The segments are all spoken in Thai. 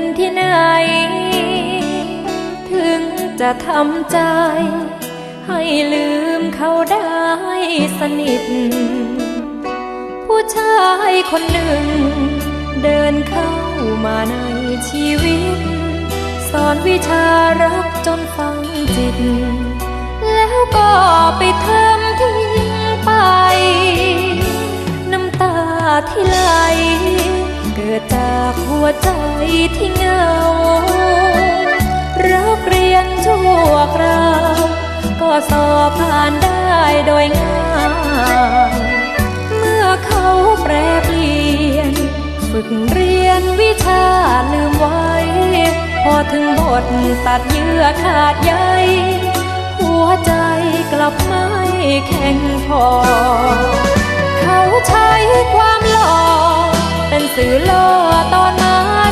นที่ไหน ถึงจะทำใจ ให้ลืมเขาได้สนิท ผู้ชายคนหนึ่ง เดินเข้ามาในชีวิต สอนวิชารักจนฟังจิต แล้วก็ไปเทำทิ้งไป น้ำตาที่ไหล กิดจากหัวใจที่เหงา รักเรียนชั่วคราว ก็สอบผ่านได้โดยง่ายเมื่อเขาแปรเปลี่ยน ฝึกเรียนวิชาลืมไว้ พอถึงบทตัดเยื่อขาดใยหัวใจกลับไม่แข็งพอ เขาใช้ความหล่อ เป็นสื่อล่อตอนมา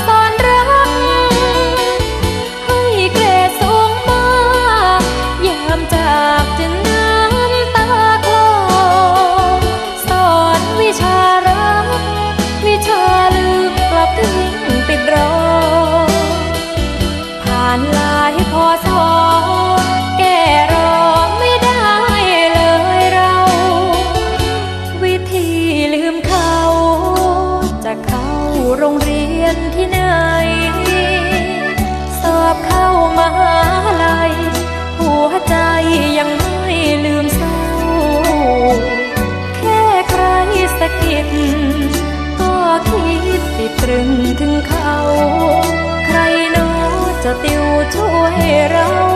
โรงเรียนที่ไหน สอบเข้ามหาลัยหัวใจยังไม่ลืมเศร้า แค่ใครสะกิดก็คิดติดตรึงถึงเขา ใครน้จะติวช่วยเรา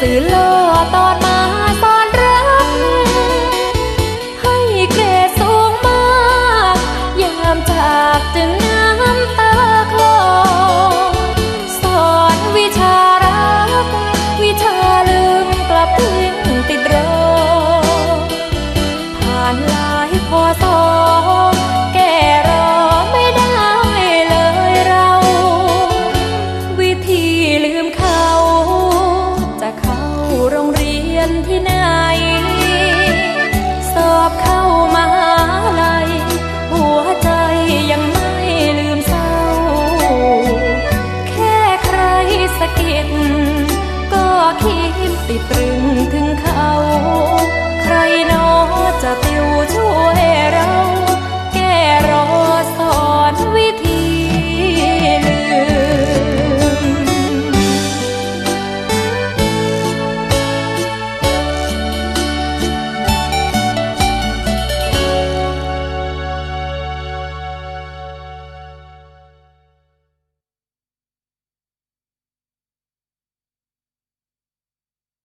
สื่อล่อตอนมาตอนรัก ให้เกรดสูงมาก ยามจากจึงน้ำตา นที่ไหน สอบเข้ามหา